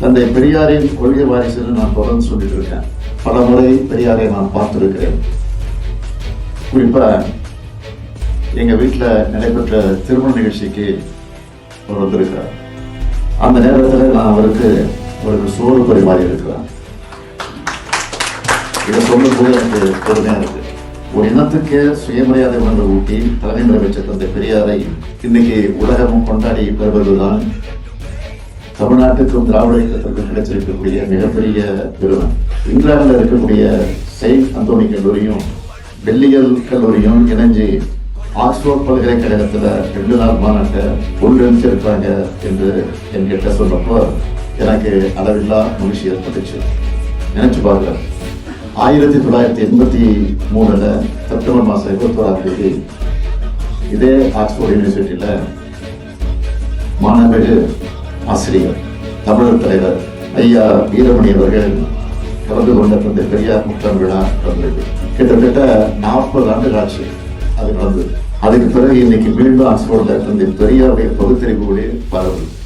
தந்தை பெரியாரின் கொள்கை வாரிசுன்னு நான் தொடர்ந்து சொல்லிட்டு இருக்கேன். பல முறை பெரியாரை நான் பார்த்திருக்கிறேன். குறிப்பா எங்க வீட்டில் நடைபெற்ற திருமண நிகழ்ச்சிக்கு அவர் வந்திருக்கிறார். அந்த நேரத்தில் நான் அவருக்கு அவருக்கு சோறு பரிமாறி இருக்கிறேன். இதை சொல்லும்போது எனக்கு பெருமையாக இருக்கு. ஒரு இனத்துக்கே சுயமரியாதை உணர்வு ஊட்டி தலைமுறை வச்ச தந்தை பெரியாரை இன்னைக்கு உலகமும் கொண்டாடி பெறுவதுதான் தமிழ்நாட்டுக்கும் திராவிட இயக்கத்திற்கும் கிடைச்சிருக்கக்கூடிய மிகப்பெரிய பெருமை. இங்கிலாந்தில் இருக்கக்கூடிய செயின்ட் அந்தோனி கல்லூரியும் டெல்லிகள் கல்லூரியும் இணைஞ்சு ஆக்ஸ்போர்ட் பல்கலைக்கழகத்தில் ரெண்டு நாள் மாநாட்டை ஒன்றிணைச்சிருக்காங்க என்று என்கிட்ட சொன்னப்போ எனக்கு அளவில்லா மகிழ்ச்சி ஏற்பட்டுச்சு. நினைச்சு பாருங்க. ஆயிரத்தி தொள்ளாயிரத்தி எண்பத்தி மூணில் செப்டம்பர் மாதம் இருபத்தோராம் தேதி இதே ஆக்ஸ்போர்ட் யூனிவர்சிட்டியில் மாணவர்கள் ஆசிரியர் தமிழர் தலைவர் ஐயா வீரமணி அவர்கள் கலந்து கொண்ட தந்தை பெரியார் முற்றம் விழா நடந்தது. கிட்டத்தட்ட நாற்பது ஆண்டு ஆட்சி அது நடந்தது. அதுக்கு பிறகு இன்னைக்கு மீண்டும் ஆக்ஸ்போர்ட்ல தந்தை பெரியாருடைய பகுத்தறிவுகளே பரவுது.